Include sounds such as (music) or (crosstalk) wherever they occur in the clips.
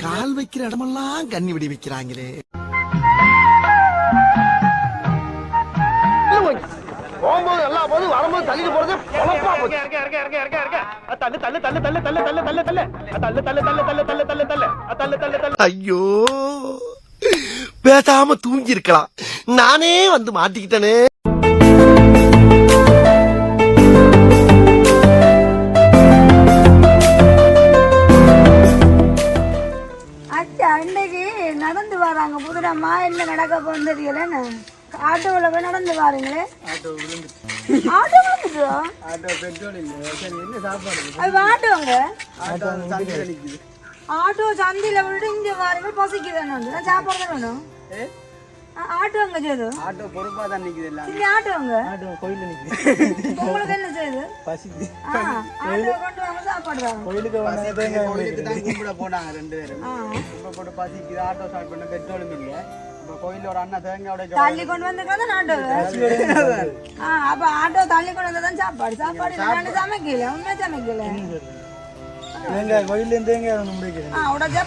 கால் வைக்கிற இடமெல்லாம் கண்ணி வெடி வைக்கிறாங்களே போகும்போது எல்லா போது வரும்போது தள்ளிட்டு போறது ஐயோ பேசாம தூங்கி இருக்கலாம் நானே வந்து மாட்டிக்கிட்டேனே நடந்தமா இல்லை நடக்க போந்ததுன்னு ஆட்டோவில் போய் நடந்து பாருங்களே ஆட்டோ விழுந்துட்டு. ஆட்டோ பெட்ரோல் இல்லை. என்ன சாப்பாடு? அது ஆட்டோங்க ஆட்டோ ஆட்டோ சந்தையில் விட்டு இங்கே பாருங்க பசிக்குதானு சாப்பாடு தான் வேணும். ஆட்டோங்க செய்யுது ஆட்டோ பொறுப்பா தான் நிக்குது எல்லாம். இங்க ஆட்டோங்க ஆட்டோ கோயில்ல நிக்குது. உங்களுக்கு என்ன செய்யுது பசிக்குது. ஆ, ஆட்டோ கொண்டு வாங்க சாப்பாடு தாங்க கோயிலுக்கு கோயிலுக்கு தான் கும்பிட போனாங்க ரெண்டு பேரும். இப்ப போட்டு பசிக்குது ஆட்டோ ஸ்டார்ட் பண்ண பெட்ரோலும் இல்ல. இப்ப கோயில்ல ஒரு அண்ணா தேங்காய் உடைக்க தள்ளி கொண்டு வந்துருக்கா ஆட்டோ ஆ அப்ப ஆட்டோ தள்ளி கொண்டு வந்தா தான் சாப்பாடு. சாப்பாடு நான் சமைக்கல? உண்மையா சமைக்கல. தேங்காய் கோயில்ல இருந்து தேங்காய் ஒன்று முடிக்கிறேன் ஆ உடச்சா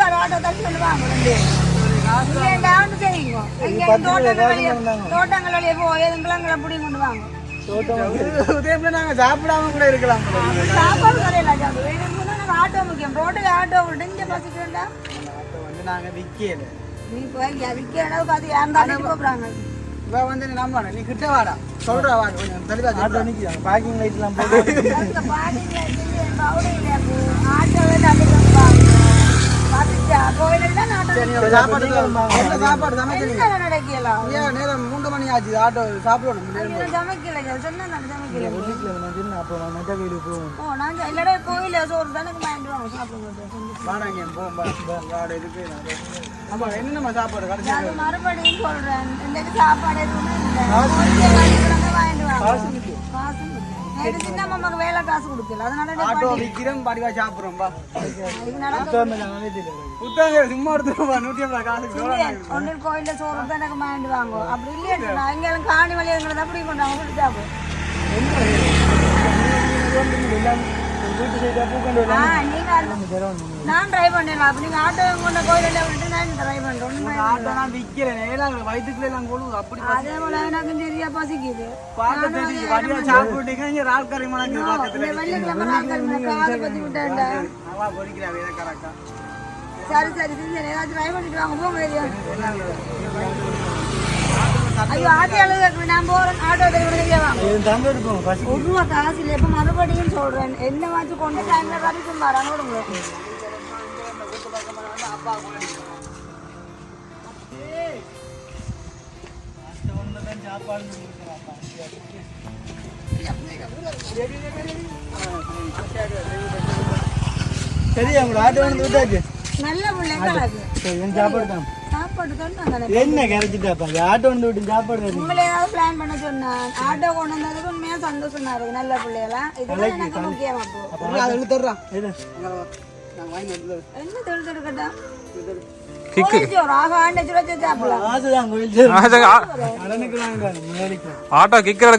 சார் ஆட்டோ தள்ளி கொண்டு வாங்க டான்னு செய்யுங்க இங்கே தோட்டங்கள் வழியே தோட்டங்கள் வழியே போய் எதுங்களாங்களை பிடி கொண்டு வாங்க. உதயம்ல நாங்க சாப்பிடாம கூட இருக்கலாம். சாப்பாடு கடையில் ஆட்டோ முக்கியம். ரோட்டில் ஆட்டோ விட்டு இங்கே ஆட்டோ வந்து நாங்க விக்கல. நீ போய் அளவுக்கு அது யாரும் தள்ளிட்டு போகிறாங்க இவ வந்து நீ கிட்ட வாடா. சொல்ற வாடா கொஞ்சம் தெளிவா ஆட்டோ நிக்கிறாங்க பார்க்கிங் லைட்லாம் அதுக்கு பாடியில் பவுடையில் ஆட்டோவே தள்ளி கொண்டு வாங்க பசிச்சா கோயிலில் தான் ஆட்டோ சாப்பாடு என்ன சாப்பாடு என்ன நடக்கலாம் ஏன் நேரம் மூன்று மணி ஆச்சு. ஆட்டோ சாப்பிடணும் சமைக்கல. சொன்னா நான் சமைக்கல. அப்போ நான் மெட்ட வீடு போவோம் ஓ நான் இல்லடா கோயில சோறு தானே வாங்கிட்டு வாங்க சாப்பிடுங்க வாடாங்க போவோம் வாடா இருக்கு ஆமா சாப்பாடு மறுபடியும் சொல்றேன். சாப்பாடு எதுவுமே இல்லை. காசு சின்ன மாமாக்கு வேலை காசு கொடுக்கல. அதனால ஆட்டோ விக்கிறோம் பாடிவா சாப்பிடுறோம் பா புத்தாங்க சும்மா எடுத்துருவா நூத்தி ஐம்பது காசு ஒன்று கோயில சோறு நீங்க நான் டிரைவ் பண்ணல அப்ப நீங்க ஆட்டோ கொண்ட கோயிலில் விட்டு நான் பண்றேன். ஒண்ணும் ஆட்டோ நான் விற்கிறேன் ஏன்னா வயிற்றுக்குள்ள எல்லாம் கொழுவு அப்படி அதே போல எனக்கு சரியா பசிக்குது. பார்க்க தெரியுது வடிவா சாப்பிட்டீங்க இங்க ரால்கறி மணக்கு பக்கத்துல. வெள்ளிக்கிழமை நாட்கள் காலை பத்தி விட்டேன்டா. அவா பொறிக்கிறா வேற கரெக்டா. சரி சரி சரி ஏதாச்சும் டிரைவ் பண்ணிட்டு வாங்க. ஏரியா ஐயோ ஆட்டோ அழுகு நான் போறேன். ஆட்டோ டிரைவர் வாங்க. காசு இல்லை இப்ப மறுபடியும் சொல்றேன். என்ன வாச்சு கொண்டு டைம்ல வரைக்கும் வராங்க சரி அவங்க ஆட்டோ வந்து விட்டாச்சு? நல்ல பிள்ளைங்க சாப்பாடு தான். என்ன கிடைச்சிட்டாப்பா ஆட்டோ வந்து விட்டு சாப்பாடு. உங்களை ஏதாவது பிளான் பண்ண சொன்னா ஆட்டோ கொண்டு வந்ததுக்கு உண்மையா சந்தோஷமா இருக்கு நல்ல பிள்ளைகளா இதுதான் எனக்கு முக்கியம் அப்போ. அதை இழுத்துடுறான் ஆட்டோ கிக்கர்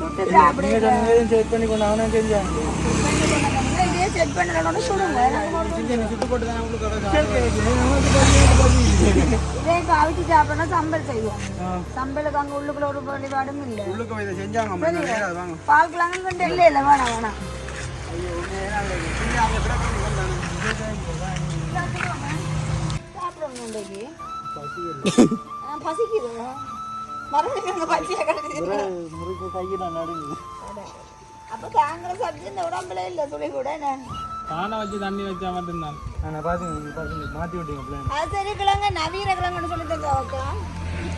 சுட்டு சாப்பிடுங்க. செட் பண்ணலன்னு சொல்லுங்க. இதே கவிச்சு சாப்பிடனா சம்பல் செய்வோம். சம்பலுக்கு அங்க உள்ளுக்குள்ள ஒரு வழிபாடும் இல்ல. உள்ளுக்கு செஞ்சாங்க பால்கலாங்க இல்ல இல்ல வேணாம் வேணாம் பசிக்குது. மருந்து கையை நான் நடுங்க அப்ப இந்த உடம்புல இல்ல துளி கூட என்ன? பானை வச்சு தண்ணி வச்சா மட்டும்தான். நான் பாத்துங்க பாத்துங்க மாத்தி விட்டீங்க பிளான் அது சரி கிழங்கு நவீன கிழங்குன்னு சொல்லி தந்தா ஓகே.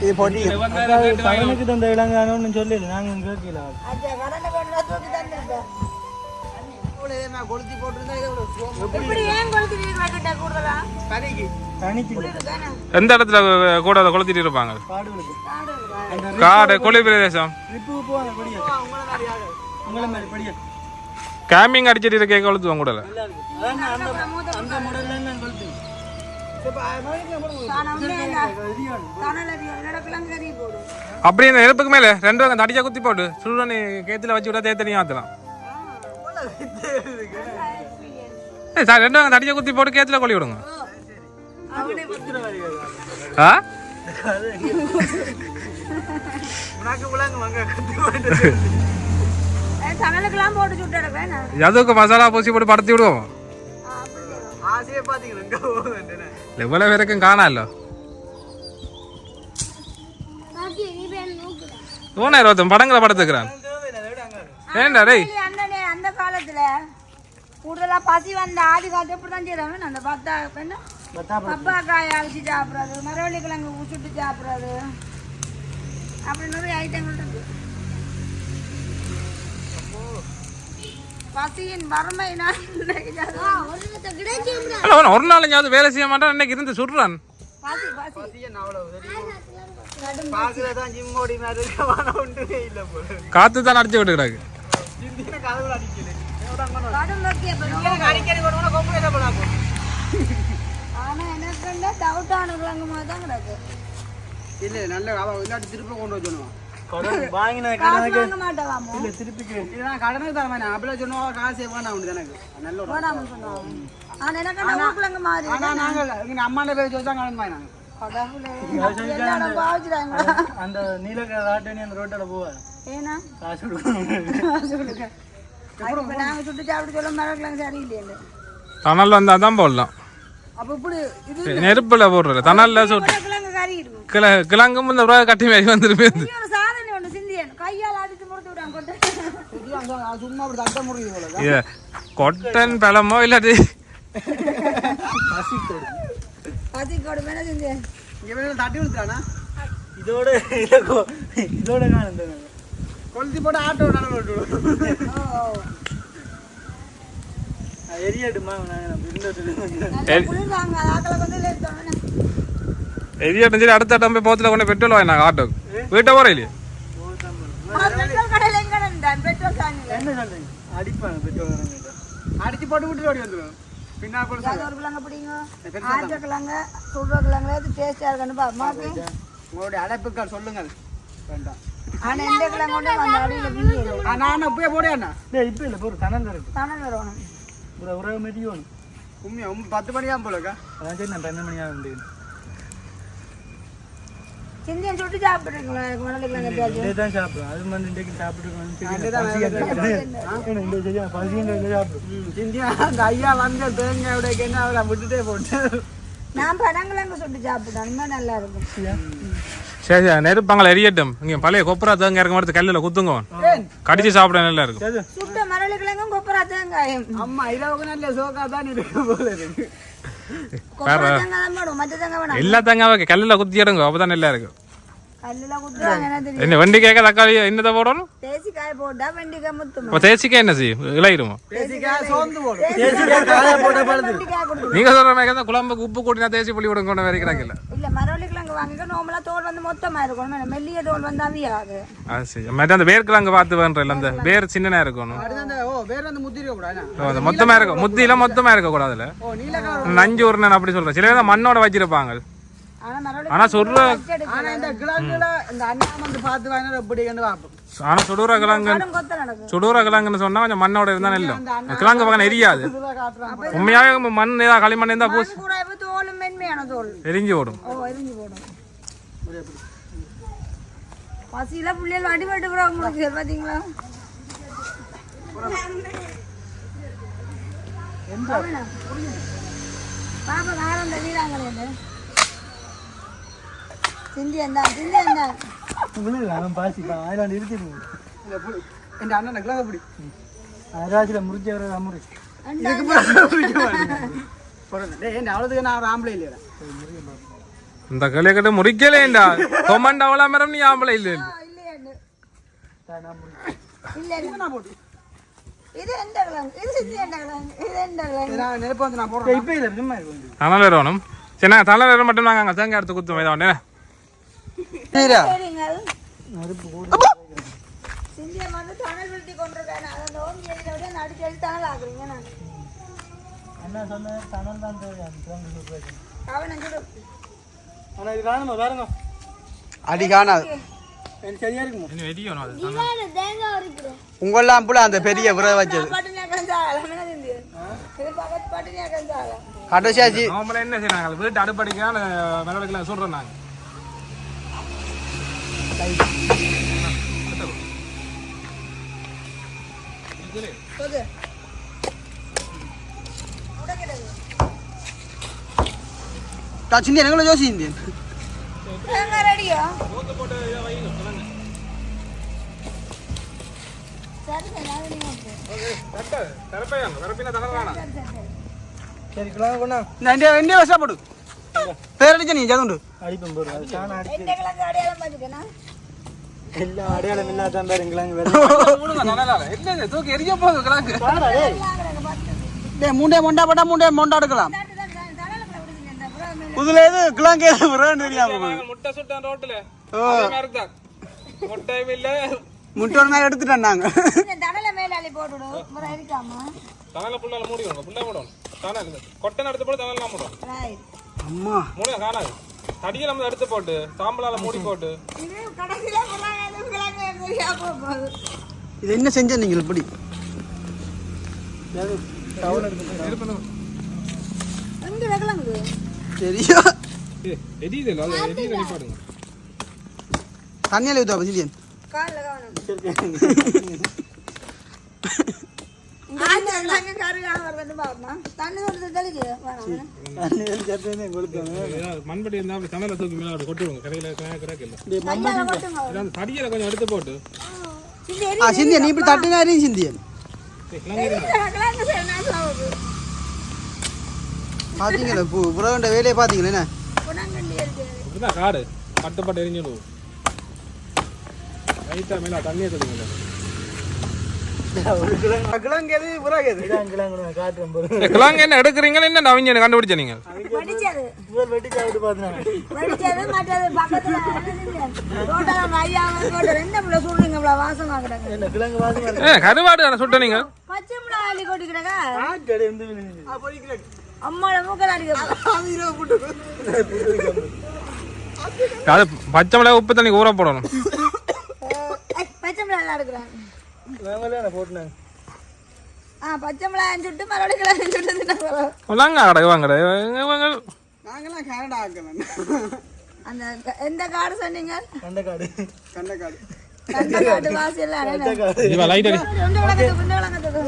இது தந்த விலங்கானு சொல்லல நாங்க கேட்கல அச்சா தூக்கி கொளுத்தி போட்டிருந்தா எந்த இடத்துல கூட கொளுத்திட்டு இருப்பாங்க? காடு கொழி பிரதேசம். கேமிங் அடிச்சிட்டு இருக்க கொளுத்து உங்க கூடல. அப்படி இந்த நெருப்புக்கு மேல ரெண்டு வங்க தடிச்சா குத்தி போட்டு சுடுதண்ணி கேத்துல வச்சு விட தேத்தனியும் ஆத்தலாம். சார் ரெண்டு வாங்க தடிச்சா குத்தி போட்டு கேத்துல கொழி விடுங்க. ஆ? உனக்கு விளங்குவாங்க கத்து தணலுக்கெல்லாம் போட்டு சுட்டு வேணாம் எதுக்கு மசாலா பூசி போட்டு படுத்தி விடுவோம். எவ்வளவு பேருக்கும் காணாமല്ലോ தோணா இருபத்தம் படங்களை படத்துக்கிறான். ஏன்டா டேய்? அந்த காலத்துல கூடுதலா பசி வந்த ஆதி காலத்து இப்படிதான் செய்யறாங்க. அந்த பத்தா என்ன? பப்பா காய அவிச்சு சாப்பிடுறது மரவள்ளி கிழங்கு சுட்டு சாப்பிடுறது. அப்படி நிறைய ஐட்டங்கள் இருக்கு. பசியின் வறுமை நான் ஒரு நாள் எங்கேயாவது வேலை செய்ய மாட்டான் இன்னைக்கு இருந்து சுடுறான். காத்து தான் அடிச்சு விட்டு கிடக்கு. இல்ல நல்ல திருப்பி கொண்டு வாங்கின திருப்பிக்கு கடனுக்கு தர வேணாம் அப்படியே சொன்னோம் காசு வேணாம் உண்டு எனக்கு? நல்ல ஆனா எனக்கு மாதிரி ஆனா நாங்க எங்க அம்மாண்ட போய் சொல்லி தான் கடன் வாங்கினாங்க. அந்த நீலக்கரை ராட்டணி அந்த ரோட்டில் போவார் ஏன்னா? காசு கொடுக்கணும் நாங்க சுட்டு சாப்பிட்டு சொல்ல சரியில்லையே தணல் வந்தா தான் போடலாம். அப்ப இப்படி இது நெருப்புல போடுறது தணல்ல சுட்டு கிழங்கும் இந்த கட்டி மாதிரி வந்துருமே பெரிய ஒரு சாதனை ஒண்ணு சிந்தியன் கையால் அடிச்சு முடித்து விடாங்க கொண்டு இது அங்க சும்மா அப்படி தட்ட முடியுது போல இது கொட்டன் பழமோ இல்லாட்டி பசி கொடுமை சிந்தியன் இங்க வேணும் தட்டி விழுத்தானா இதோட இத கொ- இதோட காணுது கொளுத்தி போட்டு ஆட்டோ நடந்து விட்டுவிடும் ஓ எரியாடுமா நான் இருந்தது நல்லா குளிர்வாங்க ஆக்களை கொண்டு எடுத்தோம் எரியாட்டும் சரி அடுத்த இடம் போய் போத்துல கொண்டு பெட்ரோல் வாங்கினாங்க ஆட்டோக்கு வீட்டை போற இல்லையா பெட்ரோல் கடையில் எங்க இருந்தான் பெட்ரோல் காணில என்ன சொல்றீங்க அடிப்பாங்க அடிச்சு போட்டு விட்டு ஓடி வந்துடும் பின்னா கூட அது ஒரு கிழங்கு பிடிங்க. ஆற்ற கிழங்கு சுடுற கிழங்குல எது டேஸ்டா இருக்குன்னு உங்களுடைய அழைப்புகள் சொல்லுங்கள். வேண்டாம். ஆனா எந்த கிழங்கு கொண்டு அந்த அடியில ஆ, நான் அப்பயே போடேண்ணா டேய் இப்போ இல்லை போகிற தனல் இருக்கு வரணும் ஒரு உறவு மெதியோணும் உண்மையா? உண்மை பத்து மணியா போலக்கா. அதான் சரி நான் பன்னெண்டு மணியாக வந்து சிந்தியன் சுட்டு அது இன்றைக்கு சாப்பிட்டுருக்கோம் அந்த ஐயா வந்து தேங்காய் உடைக்க என்ன அவரை விட்டுட்டே போட்டு நான் பனங்கிழங்கு சுட்டு சாப்பிட்டேன். இன்னும் நல்லா இருக்கும். சரி சரி. நெருப்பாங்கள எரியட்டும். இங்க பழைய கொப்பரா தேங்க இறக்க மாதிரி கல்லுல குத்துங்க. கடிச்சு சாப்பிட நல்லா இருக்கும். சுட்ட மரளி கிழங்கும் கொப்பரா தேங்காயும். அம்மா இரவுக்கு நல்ல சோக்கா தான் இருக்கு போல இருக்கு. எல்லா தேங்காய் கல்லுல குத்தி எடுங்க அப்பதான் நல்லா இருக்கும் குத்துறாங்க என்ன வெண்டிக்காய்க்க தக்காளி என்னதை போடணும் தேசிக்காய் போட்டா வெண்டிக்காய் முத்துமா இப்போ தேசிக்காய் என்ன செய்யும் கொடுக்கும் நீங்க சொல்ற மாதிரி குழம்புக்கு உப்பு கூட்டினா தேசி புளி விடுங்க கொண்டு வரைக்கிறாங்க வாங்கிக்க தோல் வந்து மொத்தமா இருக்கணும். மெல்லிய தோல் வந்து அவியாது. அது சரி. மற்ற அந்த வேர்க்கிழங்கு பார்த்து வேண்டல அந்த வேர் சின்னனா இருக்கணும்? அந்த ஓ வேற அந்த முத்திரி கூடாது ஓ, அந்த மொத்தமா இருக்க முத்தியில மொத்தமா இருக்க கூடாதுல ஓ நீல கலர் நஞ்சு உருணன் அப்படி சொல்றேன். சில பேர் தான் மண்ணோட வச்சிருப்பாங்க. ஆனா சொல்ற ஆனா இந்த கிழங்குல இந்த அண்ணா வந்து பார்த்து வாங்கினா எப்படி கண்டு பார்ப்போம். ஆனா சுடுற கிழங்கு கடும் கொத்த நடக்கும் சுடுற கிழங்குன்னு சொன்னா கொஞ்சம் மண்ணோட இருந்தா நெல்லும். கிழங்கு பக்கம் எரியாது உண்மையாவே மண் ஏதாவது களிமண் இருந்தா பூசி. எரிஞ்சு ஓடும் பசியில புள்ளியல் அடிபட்டு பாத்தீங்களா? பாப்பா காரம் சிந்தியன் தான் சிந்தியன் தான் அவன் பாசிப்பான் அதில் நிறுத்திடுவோம் இந்த புளி இந்த அண்ணன் கிழங்கு பிடி அராசியில் முடிஞ்ச வர அமுறை இந்த கிளிய கட்டு முறிக்கலேண்டா. கொமண்ட் அவ்வளோ மரம் நீ ஆம்பளை இல்லை இல்லையாண்டு இல்ல இல்ல இது எந்த கிழங்கு இது சிந்தி எந்த கிழங்கு இது எந்த கிழங்கு நான் நெருப்பு வந்து நான் போடுறேன். இப்போ இல்லை சும்மா இருக்கும் தணல் வரணும் சரி நாங்கள் தணல் வர மட்டும் நாங்கள் அங்கே தேங்காய் எடுத்து குத்துவோம். இதை ஒன்று சரிங்கள் சிந்திய வந்து தணல் விருத்தி கொண்டிருக்கேன் அதை நோம்பி எழுதியோட நடிச்சு எழுதி தணல் ஆகுறீங்க நான். அண்ணா சொன்ன தனல் தான் தேவையான கவனம் சுடு ஆனா இது காணுமா? பாருங்க. அடி காணாது. எனக்கு சரியா இருக்குமா? இன்னும் வெடிக்கணும் அது இவன் தேங்காய் உரிக்கிறேன் உங்கெல்லாம் புள்ள அந்த பெரிய விரை வச்சது. கடைசியாச்சு. என்ன செய்யறாங்க வீட்டு அடுப்படிக்கான மிளகுலாம் சொல்கிறோம் நாங்கள் சொல்லு உடைக்கிறது சிந்தியன் எங்களை ஜோசி இந்தியன் தேங்காய் ரெடியா என்ன தூக்கி எரிய போகுது கிழங்கு டேய் மூண்டே மொண்டா போட்டா மூண்டே மொண்டா எடுக்கலாம் தடலை புதுல எது கிழங்கு எது விரன்னு தெரியாம போகுது. முட்டை சுட்டான் ரோட்டில் ஓ முட்டையும் இல்லை முட்டோட மேல எடுத்துட்டோம் நாங்க தடலை மேல அள்ளி போட்டுவிடும் அப்புறம் இருக்காம தனல புள்ளால மூடி விடுங்க புள்ளை தானே கொட்டை எடுத்து போட்டு தனலாம் மூடும் ரைட் அம்மா. மூட காணாது. தடியை நம்ம எடுத்து போட்டு சாம்பலால மூடி போட்டு. இது என்ன செஞ்ச நீங்க இப்படி? அடிப்பாடுங்க தண்ணியில ஊத்தா சிந்தியன் மண்படி இருந்தால் அப்படி தணலை தூக்கி மேலே அப்படி கொட்டி விடுங்க கரையில் கிடக்கு இல்லை கையால கொட்டுங்க அந்த தடியில் கொஞ்சம் எடுத்து போட்டு சிந்தியன் நீ இப்படி தட்டினா எரியும் சிந்தியன் பாத்தீங்களா பூ புறவண்ட வேலையை பாத்தீங்களா என்ன இப்படிதான் காடு கட்டுப்பட்டு எரிஞ்சிடும் லைட்டாக மேலே தண்ணியை தெளிங்க கிழங்கு என்ன எடுக்கிறீங்கன்னு என்ன நவீன கண்டுபிடிச்ச ஏ கருவாடு சுட்ட அடிக்க அது பச்சை மிளகா உப்பு தண்ணி ஊற போடணும். பச்சை மிளகா எடுக்கிறாங்க நாங்களே பச்சை மிளகாய் சுட்டு மறுபடியும் கிழங்கு சுட்டு உள்ளாங்க கடை வாங்கட நாங்கெல்லாம் கனடா ஆக்கலாம் அந்த எந்த காடு சொன்னீங்க? கண்டக்காடு. கண்டக்காடு. கண்டக்காடு இவா லைட் அடி. குண்டு விளக்கத்துக்கு குண்டு விளக்கத்துக்கு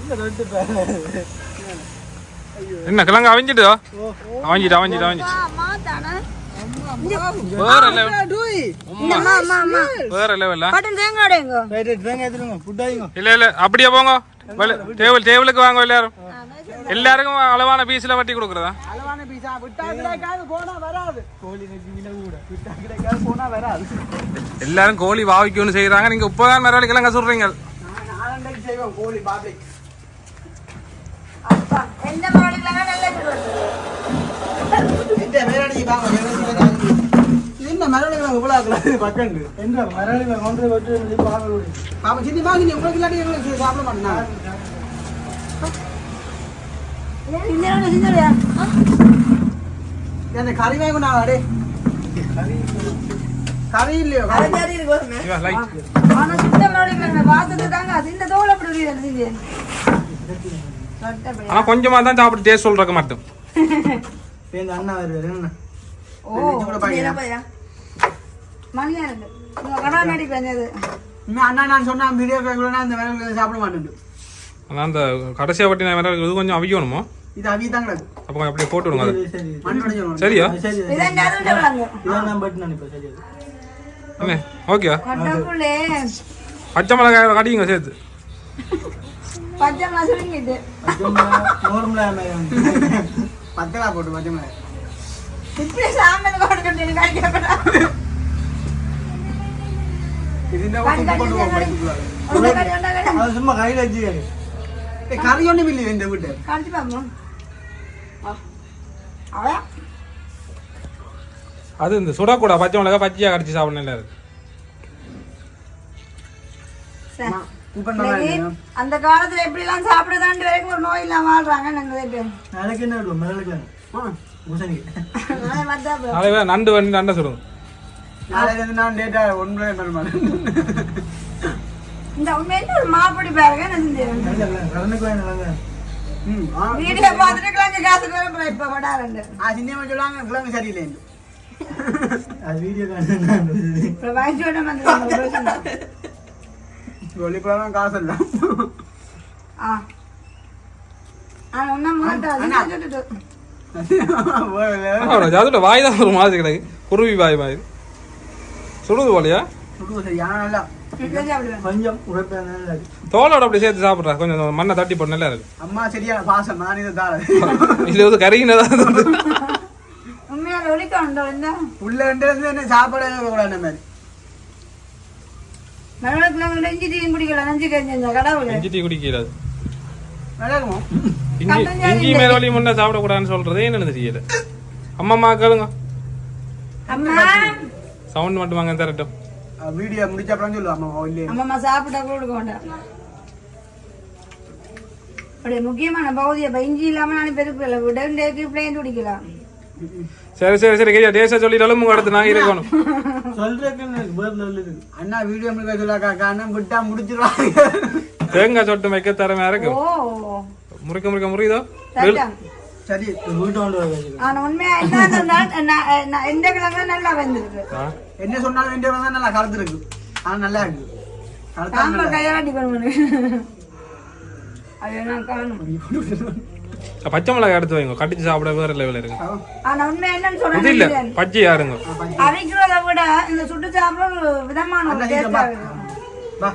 இந்த ரெண்டு பேர்? என்ன கிழங்கு அவிஞ்சிட்டு அவஞ்சிட்டு அவஞ்சிட்டு. அவஞ்சிட்டு வேற லெவல் அம்மா அம்மா அம்மா வேற லெவல்ல பட்டன் தேங்காய் எங்க ரைட் ரைட் தேங்க எடுத்துருங்க. ஃபுட்டாயிங்க இல்ல இல்ல அப்படியே போங்க. டேபிள் டேபிளுக்கு வாங்க எல்லாரும். எல்லாருக்கும் அளவான பீஸ்ல வட்டி கொடுக்குறதா? அளவான பீஸா விட்டா கிடைக்காது போனா வராது. கோழி கட்டி விட கூட. விட்டா கிடைக்காது போனா வராது. எல்லாரும் கோழி வாவிக்கணும்னு செய்யறாங்க நீங்க இப்பதான் மறுபடி கிழங்க சொல்றீங்க நாலண்டைக்கு செய்வோம் கோழி பாப்ளிக் அப்பா எந்த பக்கண்டு எங்க? மரளி கொண்டு வெட்டு பாக்க பாப்பா சிந்தி வாங்கி நீ உங்களுக்கு இல்லாட்டி எங்களுக்கு சாப்பிட மாட்டேன் கறி அடே இல்லையோ கறி. ஆனா மறுபடியும் வாசத்துக்காங்க சிந்த தோல் அப்படி ஆனா கொஞ்சமா தான் சாப்பிட்டு டேஸ்ட் சொல்றக்க மட்டும். (laughs) அண்ணா வருவாரு என்ன? ஓ. மணியா இருக்கு. உங்க கடை நடி பண்ணது இனிமே அண்ணா நான் சொன்னா வீடியோ கேட்கலன்னா அந்த வேலை சாப்பிட மாட்டேன் அந்த கடைசியா வட்டி நான் வேற இது கொஞ்சம் அவிக்கணுமோ? இது அவிய தான் கிடக்கு. அப்போ அப்படியே போட்டு விடுங்க அது. சரியா? ஓகே பச்சை மிளகாய் கடிங்க சேர்த்து. பச்சை போட்டு பச்சை மிளகாய். போட்டு கடி படிச்சுக்கலாம் ஒன்றை கடி ஒன்றை கடி அது இந்த சுடக்கூடா பச்சை மிளகாய் பச்சையா கடிச்சு சாப்பிடணும் இருக்கு. அந்த காலத்துல எப்படி எல்லாம் சாப்பிடுதாண்டு வரைக்கும் ஒரு நோய் இல்லாம வாழ்றாங்க நாளைக்கு என்ன மிளகு நண்டு வண்டி நண்டை சொல்லுங்க நாளைக்கு வந்து நான் லேட்டா ஒன்பதே பண்ண மாட்டேன் இந்த உண்மையில ஒரு மாப்பொடி பாருங்க ஆ. வீடியோ பார்த்துட்டு கிழங்கு காசுக்கு வர இப்ப வடாரண்டு ஆ, சின்னம்மா சொல்லுவாங்க கிழங்கு சரியில்லை அது வீடியோ இப்ப வயசோட வந்து வெளிப்படம் காசு இல்லை. ஆ. ஜாதுட்ட வாய் தான் ஒரு மாதிரி கிடக்கு. குருவி வாய் மாதிரி. சுடுது போலையா? கொஞ்சம் தோலோட அப்படி சேர்த்து சாப்பிட்றா. கொஞ்சம் மண்ணை தட்டி போட்டு நல்லா இருக்கு. அம்மா சரியான பாசம் நான் இதை தாரேன். இதுல வந்து இந்த உள்ள என்ன சாப்பாடு கூடாது மாதிரி மறுபடியும் நெஞ்சு டீ குடிக்கல நெஞ்சு கஞ்சி கடவுள். இஞ்சி டீ குடிக்கிறாது இஞ்சி முன்ன சாப்பிடக்கூடாதுன்னு சொல்றதே என்னன்னு தெரியல. அம்மா அம்மா கேளுங்க. அம்மா. சவுண்ட் மட்டும் வாங்க தரட்டும். வீடியோ முடிச்ச அப்புறம் சொல்லுவோம் அம்மா சாப்பிட்டா கூட கொடுக்க மாட்டேன் அப்படியே முக்கியமான பகுதியை இப்ப இஞ்சி இல்லாம நான் பெருக்கல. விடண்டேக்கு பிளேன் குடிக்கலாம் சரி சரி சரி கையா டேஸ்டா சொல்லிட்டாலும் உங்க அடுத்து நான் இருக்கணும். இருக்கு? அண்ணா வீடியோ முடிக்க சொல்லாக்கா காரணம் விட்டா முடிச்சிருவாங்க. தேங்காய் சொட்டு வைக்க தரமே இருக்கு. ஓ. முறிக்க முறிக்க முறியுதோ சரிதான் சரி வீட்டு கொண்டு வர ஆனா உண்மையா என்ன இருந்தால் நான் நான் எந்த கிழங்கு நல்லா வந்திருக்கு? என்ன சொன்னாலும் வேண்டிய தான் நல்லா கலந்து இருக்கு. ஆனா நல்லா இருக்கு. கையாட்டி பண்ணுவேன் அது நான் காணும்? பச்சை மிளகாய் எடுத்து வைங்க. கடிச்சு சாப்பிட வேற லெவல் இருக்கு. ஆனா உண்மை என்னன்னு இது இல்ல. பச்சை. யாருங்க அரைக்கிறத விட இந்த சுட்டு சாப்பிட விதமான ஒரு அண்ணா, டேஸ்ட் பா. ஆகுது. வா.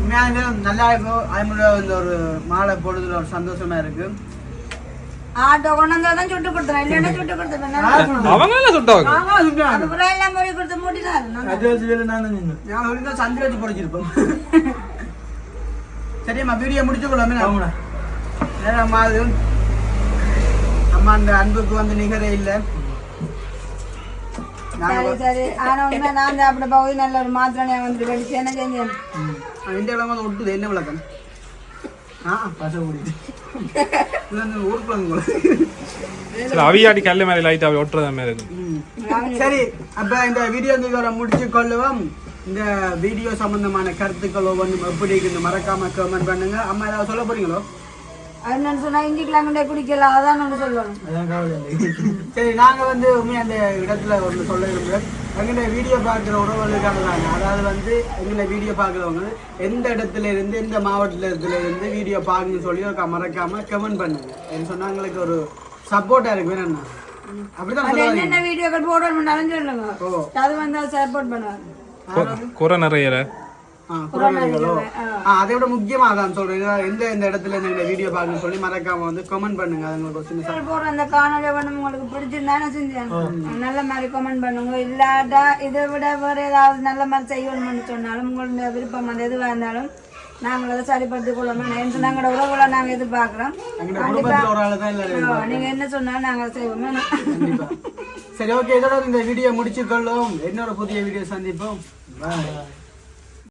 உண்மையாக நல்லா இருக்கும். அது மட்டும் இந்த ஒரு மாலை போடுறதுல ஒரு சந்தோஷமா இருக்கு. ஆட்டோ கொண்டு வந்தாதான் சுட்டு கொடுத்தேன் இல்லைன்னா சுட்டு கொடுத்தேன் அவங்க எல்லாம் சுட்டாங்க எல்லாம் முறை கொடுத்து மூட்டினாரு. நான் அது வச்சு வேலை நான் தான். நான் சந்திர வச்சு பொடிச்சிருப்போம் (laughs) சரிம்மா வீடியோ முடிச்சுக்கொள்ளாமே ஆமாடா. நேரம் அம்மா அது அம்மா அந்த அன்புக்கு வந்து நிகரே இல்லை. சரி சரி. ஆனா உண்மை நான் சாப்பிட பகுதி நல்ல ஒரு மாத்திரை வந்துட்டு கடிச்சு என்ன செஞ்சேன். இந்த விளக்கம் ஒட்டுது என்ன விளக்கம்? ஆ பசை கூடிட்டு. இது வந்து ஊருக்குள்ள சரி அவியாடி கல்லு மேல லைட் அவி ஒட்டுறத மாதிரி சரி அப்ப இந்த வீடியோ வந்து இதோட முடிச்சு கொள்ளுவோம். இந்த வீடியோ சம்பந்தமான கருத்துக்கள் ஒவ்வொன்றும் எப்படி இருக்குன்னு மறக்காம கமெண்ட் பண்ணுங்க. அம்மா ஏதாவது சொல்ல போறீங்களோ? என்னன்னு சொன்னா இஞ்சி கிழங்குண்டே குடிக்கலாம் அதான் ஒன்று சொல்லணும். அதான் கவலை இல்லை. சரி நாங்க வந்து உண்மையா அந்த இடத்துல ஒன்று சொல்ல விரும்புகிறோம் எங்களை வீடியோ பார்க்குற உறவுகளுக்காக தாங்க அதாவது வந்து எங்களை வீடியோ பார்க்குறவங்க எந்த இடத்துல இருந்து எந்த மாவட்டத்துல இருந்து வீடியோ பார்க்கணும்னு சொல்லி மறக்காம கமெண்ட் பண்ணுங்க. ஏன்னு சொன்னா எங்களுக்கு ஒரு சப்போர்ட்டா இருக்கு. வேணும்னா. அப்படிதான் என்னென்ன வீடியோக்கள் போடணும்னாலும் சொல்லுங்க. ஓ. அது வந்து சப்போர்ட் பண்ணுவாங்க. குறை நிறைய அதை விட முக்கியமா அதான் சொல்றேன் எந்த எந்த இடத்துல இருந்து எங்களை வீடியோ பார்க்கணும்னு சொல்லி மறக்காம வந்து கமெண்ட் பண்ணுங்க. அது உங்களுக்கு ஒரு சின்ன நீங்கள் போடுற அந்த காணொலி வந்து உங்களுக்கு பிடிச்சிருந்தா என்ன செஞ்சேன்? நல்ல மாதிரி கமெண்ட் பண்ணுங்க. இல்லாட்டா இதை விட வேற ஏதாவது நல்ல மாதிரி செய்யணும்னு சொன்னாலும் உங்களுடைய விருப்பம் அந்த எதுவாக இருந்தாலும் நாங்கள் அதை சரிப்படுத்திக் கொள்ளணும் என்று நாங்களோட உறவுகளை நாங்கள் எதிர்பார்க்குறோம். எங்க குடும்பத்துல ஒரு ஆளு தான் எல்லாரும் நீங்க என்ன சொன்னாலும் நாங்கள் செய்வோம். சரி ஓகே இதோட இந்த வீடியோ முடிச்சு கொள்ளும் இன்னொரு புதிய வீடியோ சந்திப்போம்.